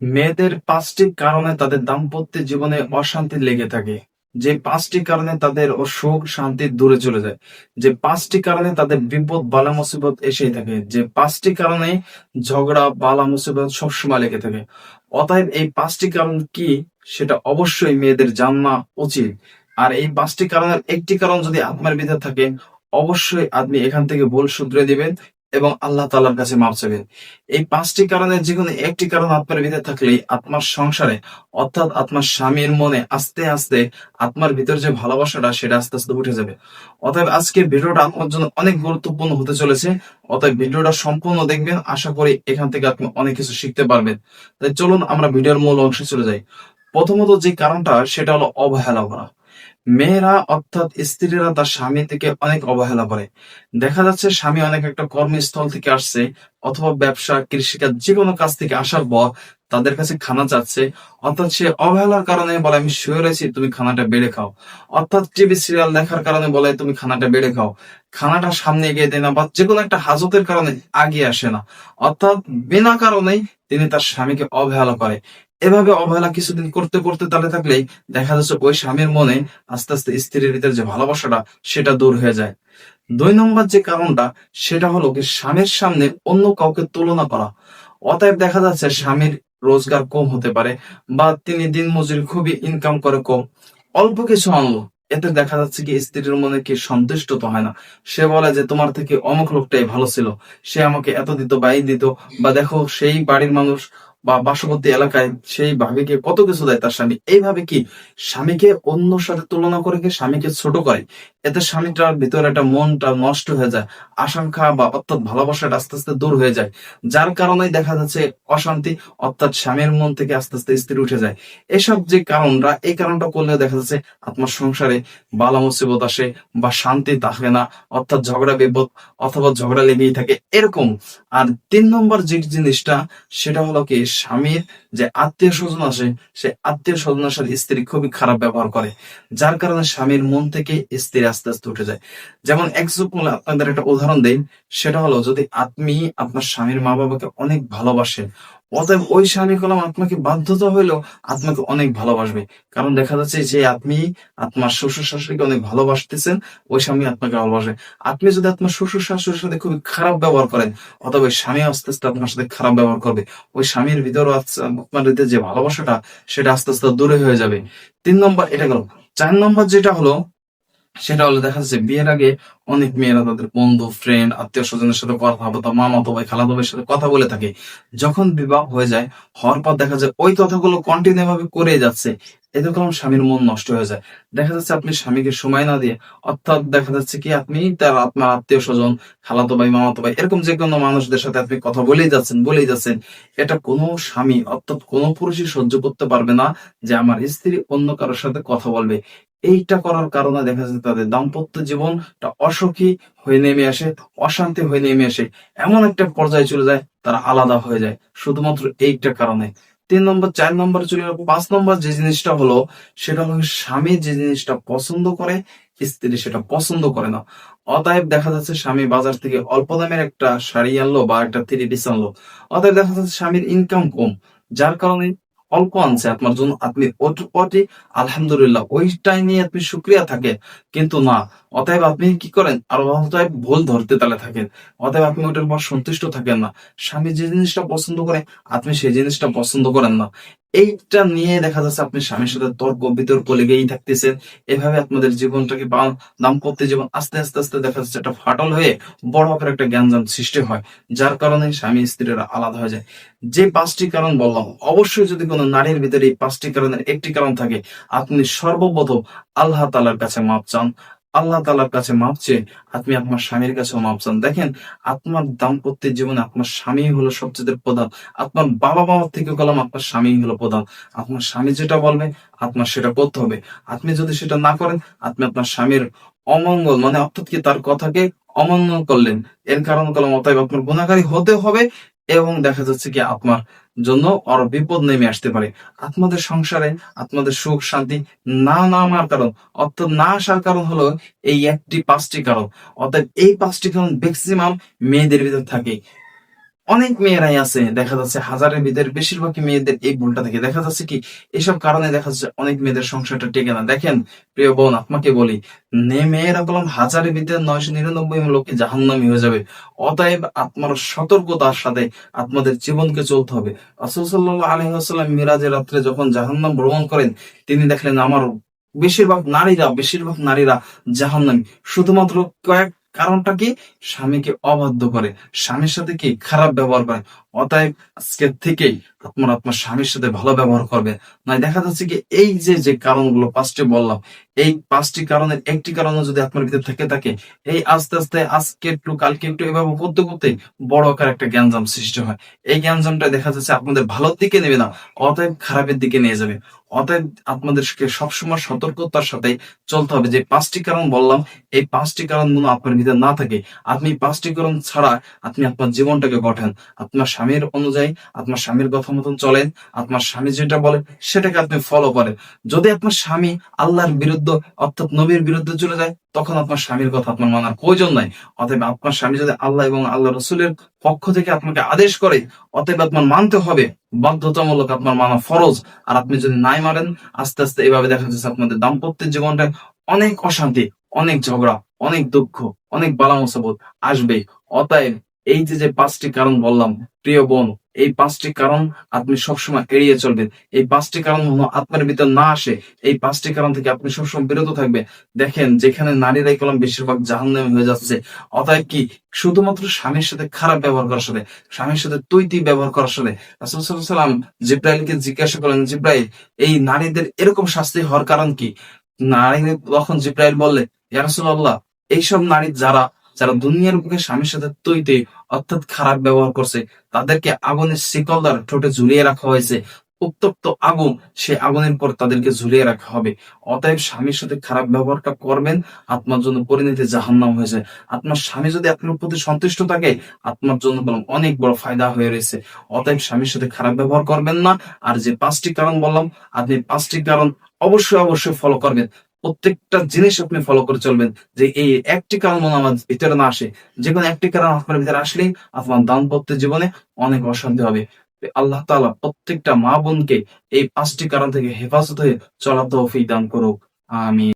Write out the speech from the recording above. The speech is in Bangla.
মেয়েদের পাঁচটি কারণে তাদের দাম্পত্য জীবনে অশান্তি লেগে থাকে। যে পাঁচটি কারণে তাদের সুখ, শান্তি দূরে চলে যায়। যে পাঁচটি কারণে তাদের বিপদ, বালা মুসিবত এসেই থাকে। যে পাঁচটি কারণে ঝগড়া, বালা মুসিবত সবসময় লেগে থাকে। অতএব এই পাঁচটি কারণ কি, সেটা অবশ্যই মেয়েদের জানা উচিত। আর এই পাঁচটি কারণের একটি কারণ যদি আপনার ভিতরে থাকে, অবশ্যই আপনি এখান থেকে ভুল শুধরে দিবেন। এবং আল্লাহ তাআলার কাছে মাপ চাইবেন এই পাঁচটি কারণের যে কোনো একটি কারণ আপনার ভিতরে থাকলেই আপনার সংসারে, অর্থাৎ আপনার স্বামীর মনে আস্তে আস্তে আপনার ভিতর যে ভালোবাসাটা, সেটা আস্তে আস্তে উঠে যাবে। অতএব আজকে ভিডিওটা আপনার জন্য অনেক গুরুত্বপূর্ণ হতে চলেছে। অতএব ভিডিওটা সম্পূর্ণ দেখবেন। আশা করি এখান থেকে আপনি অনেক কিছু শিখতে পারবেন। তাই চলুন আমরা ভিডিওর মূল অংশে চলে যাই। প্রথমত যে কারণটা, সেটা হলো অবহেলা করা। মেয়েরা অর্থাৎ স্ত্রীরা তার স্বামী থেকে অনেক অবহেলা করে। দেখা যাচ্ছে স্বামী অনেক একটা কর্মস্থল থেকে আসছে অথবা ব্যবসা, কৃষিকাজ যে কোনো কাজ থেকে আসার পর তাদের কাছে খানা চাচ্ছে। অর্থাৎ সে অবহেলার কারণে বলে, আমি শুয়ে রয়েছি, তুমি খানাটা বেড়ে খাও। অর্থাৎ টিভি সিরিয়াল দেখার কারণে বলে, তুমি খানাটা বেড়ে খাও। খানাটা সামনে এগিয়ে দেয় না বা যে কোনো একটা হাজতের কারণে আগিয়ে আসে না। অর্থাৎ বিনা কারণেই তিনি তার স্বামীকে অবহেলা করে। এভাবে অবহেলা কিছুদিন করতে করতে তালে থাকলেই দেখা যাচ্ছে ওই স্বামীর মনে আস্তে আস্তে স্ত্রীর ভিতরে যে ভালোবাসাটা, সেটা দূর হয়ে যায়। দুই নম্বর যে কারণটা, সেটা হলো কি স্বামীর সামনে অন্য কাউকে তুলনা করা। অতএব দেখা যাচ্ছে স্বামীর রোজগার কম হতে পারে বা তিনি দিন মজুরি খুবই ইনকাম করে কম। অল্প কিছু আনলো, এতে দেখা যাচ্ছে কি স্ত্রীর মনে কি সন্তুষ্ট তো হয় না। সে বলে যে, তোমার থেকে অমুক লোকটাই ভালো ছিল। সে আমাকে এত দিত বা এই দিত বা দেখো সেই বাড়ির মানুষ বা পার্শ্ববর্তী এলাকায় সেই ভাবিকে কত কিছু দেয় তার স্বামী? এইভাবে কি স্বামীকে অন্য সাথে তুলনা করে কি স্বামীকে ছোট করে? এতে স্বামীটার ভিতরে একটা মনটা নষ্ট হয়ে যায়, আশঙ্কা বা অর্থাৎ ভালোবাসাটা আস্তে আস্তে দূর হয়ে যায়। যার কারণে দেখা যাচ্ছে অশান্তি, অর্থাৎ স্বামীর মন থেকে আস্তে আস্তে স্ত্রী উঠে যায়। এসব যে কারণটা এই কারণটা করলে দেখা যাচ্ছে আপনার সংসারে বালা মুসিবত আসে বা শান্তি থাকে না, অর্থাৎ ঝগড়া, বিপদ অথবা ঝগড়া লেগেই থাকে, এরকম। আর তিন নম্বর যে জিনিসটা, সেটা হলো কি স্বামীর যে আত্মীয় স্বজন আসে, সে আত্মীয় স্বজন সাথে স্ত্রী খুবই খারাপ ব্যবহার করে, যার কারণে স্বামীর মন থেকে স্ত্রী আস্তে আস্তে উঠে যায়। যেমন এক্সাম্পল আপনাদের একটা উদাহরণ দেই, সেটা হলো যদি আপনি আপনার স্বামীর মা বাবাকে অনেক ভালোবাসেন অতএব ওই স্বামী কলাম আপনাকে বাধ্যতা হইলেও আপনাকে অনেক ভালোবাসবে। কারণ দেখা যাচ্ছে যে আপনি আপনার শ্বশুর শাশুড়িকে অনেক ভালোবাসতেছেন, ওই স্বামী আপনাকে ভালোবাসে আপনি যদি আপনার শ্বশুর শাশুড়ির সাথে খুবই খারাপ ব্যবহার করেন, অথবা ওই স্বামী আস্তে আস্তে আপনার সাথে খারাপ ব্যবহার করবে, ওই স্বামীর ভিতরে আপনার যে ভালোবাসাটা, সেটা আস্তে আস্তে দূরে হয়ে যাবে। তিন নম্বর, এটা গেল। চার নম্বর যেটা হলো সেটা হলে দেখা যাচ্ছে বিয়ের আগে অনেক মেয়েরা তাদের বন্ধু ফ্রেন্ড আত্মীয় স্বজনের সাথে কথা বলতো, মামা তো ভাই, খালাতো ভাইয়ের সাথে কথা বলে থাকে। যখন বিবাহ হয়ে যায়, হওয়ার পর দেখা যায় ওই কথাগুলো কন্টিনিউ ভাবে করে যাচ্ছে। এতে করে স্বামীর মন নষ্ট হয়ে যায়। দেখা যাচ্ছে আপনি স্বামীকে সময় না দিয়ে, অর্থাৎ দেখা যাচ্ছে কি আপনি তার আপনার আত্মীয় স্বজন, খালাতো ভাই, মামাতো ভাই, এরকম যে কোনো মানুষদের সাথে আপনি কথা বলেই যাচ্ছেন বলেই যাচ্ছেন। এটা কোনো স্বামী অর্থাৎ কোনো পুরুষই সহ্য করতে পারবে না যে আমার স্ত্রী অন্য কারোর সাথে কথা বলবে। এইটা করার কারণে দেখা যাচ্ছে তাদের দাম্পত্য জীবনটা অসুখী হয়ে নেমে আসে, অশান্তি হয়ে নেমে আসে। এমন একটা পর্যায়ে চলে যায়, তারা আলাদা হয়ে যায়, শুধুমাত্র এইটা কারণে। তিন নম্বর, চার নম্বর চলে গেল, পাঁচ নম্বর যে জিনিসটা হলো, সেটা হলো স্বামী যে জিনিসটা পছন্দ করে, স্ত্রী সেটা পছন্দ করে না। অতএব দেখা যাচ্ছে স্বামী বাজার থেকে অল্প দামের একটা শাড়ি আনলো বা একটা থ্রি পিস আনলো। অতএব দেখা যাচ্ছে স্বামীর ইনকাম কম, যার কারণে অল্প আনছে আপনার জন্য, আপনি ওটি আলহামদুলিল্লাহ ওইটাই নিয়ে আপনি সুক্রিয়া থাকে। কিন্তু না, অতএব আপনি কি করেন? আর অতএব ভুল ধরতে তালে থাকেন। অতএব আপনি ওটার পর সন্তুষ্ট থাকেন না। স্বামী যে জিনিসটা পছন্দ করে, আপনি সেই জিনিসটা পছন্দ করেন না। এইটা নিয়ে দেখা যাচ্ছে আপনি স্বামীর সাথে তর্ক, বিতর্ক লেগেই থাকতেছেন। এভাবে আপনাদের জীবনটাকে বা দাম্পত্য জীবন আস্তে আস্তে আস্তে দেখা যাচ্ছে একটা ফাটল হয়ে বড় আকার একটা জ্ঞানজাম সৃষ্টি হয়, যার কারণে স্বামী স্ত্রীরা আলাদা হয়ে যায়। যে পাঁচটি কারণ বললাম, অবশ্যই যদি কোনো নারীর ভিতরে এই পাঁচটি কারণের একটি কারণ থাকে, আপনি সর্বপ্রথম আল্লাহ তালার কাছে মাপ চান। আল্লাহ তালার কাছে মাপ চেয়ে আপনি আপনার স্বামীর কাছেও মাপ চান। দেখেন, আপনার দাম্পত্যের জীবনে আপনার স্বামী হলো সবচেয়ে প্রধান। আপনার বাবা মামার থেকে গেলাম আপনার স্বামী হলো প্রধান। আপনার স্বামী যেটা বলবে, আপনার সেটা করতে হবে। আপনি যদি সেটা না করেন, আপনি আপনার স্বামীর অমঙ্গল মানে অর্থাৎ কি তার কথাকে অমান্য করলেন। এর কারণ কলম অতএব আপনার গুণাকারী হতে হবে। এবং দেখা যাচ্ছে কি আত্মার জন্য আরও বিপদ নেমে আসতে পারে। আত্মাদের সংসারে আত্মাদের সুখ, শান্তি না নামার কারণ, অর্থাৎ না আসার কারণ হলো এই একটি পাঁচটি কারণ। অর্থাৎ এই পাঁচটি কারণ ম্যাক্সিমাম মেয়েদের ভিতর থাকে। অনেক মেয়েরাই আছে, দেখা যাচ্ছে হাজারের ভিতরে বেশিরভাগই মেয়েদের এই ভুলটা থাকে দেখা যাচ্ছে কি, এসব কারণে দেখা যাচ্ছে অনেক মেয়েদের সংসারটা টেকে না। দেখেন, প্রিয় বোন, আপনাকে বলি মেয়েরা হাজারের ভিতরে নয়শো নিরানব্বই জাহান্নামি হয়ে যাবে। অতএব আপনার সতর্কতার সাথে আপনাদের জীবনকে চলতে হবে। রাসূল সাল্লাল্লাহু মিরাজের রাত্রে যখন জাহান্নাম ভ্রমণ করেন, তিনি দেখলেন আমার বেশিরভাগ নারীরা বেশিরভাগ নারীরা জাহান্নামী। শুধুমাত্র কয়েক কারণটা কি? স্বামীকে অবাধ্য করে। স্বামীর সাথে কি খারাপ ব্যবহার করে? অতএব আজকের থেকেই আপনার আপনার স্বামীর সাথে ভালো ব্যবহার করবে। না দেখা যাচ্ছে কি এই যে যে কারণগুলো পাঁচটি বললাম এই পাঁচটি কারণের একটি কারণে যদি আপনার ভিতরে থেকে থাকে, এই আস্তে আস্তে আজকে একটু, কালকে একটু এভাবে করতে করতে বড় আকার একটা জ্ঞানজাম সৃষ্টি হয়। এই জ্ঞানজামটা দেখা যাচ্ছে আপনাদের ভালোর দিকে নেবে না, অতএব খারাপের দিকে নিয়ে যাবে। অতএব আপনাদেরকে সবসময় সতর্কতার সাথে চলতে হবে। যে পাঁচটি কারণ বললাম, এই পাঁচটি কারণগুলো আপনার ভিতরে না থাকে। আপনি পাঁচটি কারণ ছাড়া আপনি আপনার জীবনটাকে গঠেন। আপনার স্বামীর অনুযায়ী, আপনার স্বামীর কথা মতন চলেন। আপনার স্বামী যেটা বলেন সেটাকে আপনি ফলো করেন। যদি আপনার স্বামী আল্লাহর বিরুদ্ধে অর্থাৎ নবীর বিরুদ্ধে চলে যায়, তখন আপনার স্বামীর কথা আপনার মানার প্রয়োজন নাই। অতএব আপনার স্বামী যদি আল্লাহ এবং আল্লাহ রসুলের পক্ষ থেকে আপনাকে আদেশ করে, অতএব আপনার মানতে হবে, বাধ্যতামূলক আপনার মানা ফরজ। আর আপনি যদি নাই মারেন আস্তে আস্তে এভাবে দেখা যাচ্ছে আপনাদের দাম্পত্যের জীবনটা অনেক অশান্তি, অনেক ঝগড়া, অনেক দুঃখ, অনেক বালা আসবে অতএব এই যে যে পাঁচটি কারণ বললাম, প্রিয় বোন, এই পাঁচটি কারণ আপনি সবসময় এড়িয়ে চলবেন। এই পাঁচটি কারণ আপনার ভিতর না আসে, এই পাঁচটি কারণ থেকে আপনি সবসময় বিরত থাকবেন। দেখেন, যেখানে নারীরাই কলম বেশিরভাগ জাহান্নামী হয়ে যাচ্ছে। অতএব কি শুধুমাত্র স্বামীর সাথে খারাপ ব্যবহার করার সাথে, স্বামীর সাথে তুই ব্যবহার করার সাথে? রাসূল সাল্লাল্লাহু আলাইহি সাল্লাম জিব্রাইলকে জিজ্ঞাসা করলেন, জিব্রাইল, এই নারীদের এরকম শাস্তি হওয়ার কারণ কি? নারী তখন জিব্রাইল বললে, ইয়া রাসূলুল্লাহ, এইসব নারী যারা যারা দুনিয়ার বুকে স্বামীর সাথে তুই অর্থাৎ খারাপ ব্যবহার করছে, তাদেরকে আগুনের শিকল দ্বারা ঠোঁটে ঝুলিয়ে রাখা হয়েছে। উত্তপ্ত আগুন, সে আগুনের পর তাদেরকে ঝুলিয়ে রাখা হবে। অতএব স্বামীর সাথে খারাপ ব্যবহারটা করবেন, আত্মার জন্য পরিণতি জাহান্নাম হয়েছে। আত্মার স্বামী যদি আপনার প্রতি সন্তুষ্ট থাকে, আত্মার জন্য বললাম অনেক বড় ফায়দা হয়ে রয়েছে। অতএব স্বামীর সাথে খারাপ ব্যবহার করবেন না। আর যে পাঁচটি কারণ বললাম, আপনি পাঁচটি কারণ অবশ্যই অবশ্যই ফলো করবেন। প্রত্যেকটা জিনিস আপনি ফলো করে চলবেন যে এই একটি কারণ আমার ভিতরে না আসে। যে কোনো একটি কারণ আপনার ভিতরে আসলে আপনার দাম্পত্য জীবনে অনেক অশান্তি হবে। আল্লাহ তালা প্রত্যেকটা মা বোনকে এই পাঁচটি কারণ থেকে হেফাজত হয়ে চলার তৌফিক দান করুক। আমি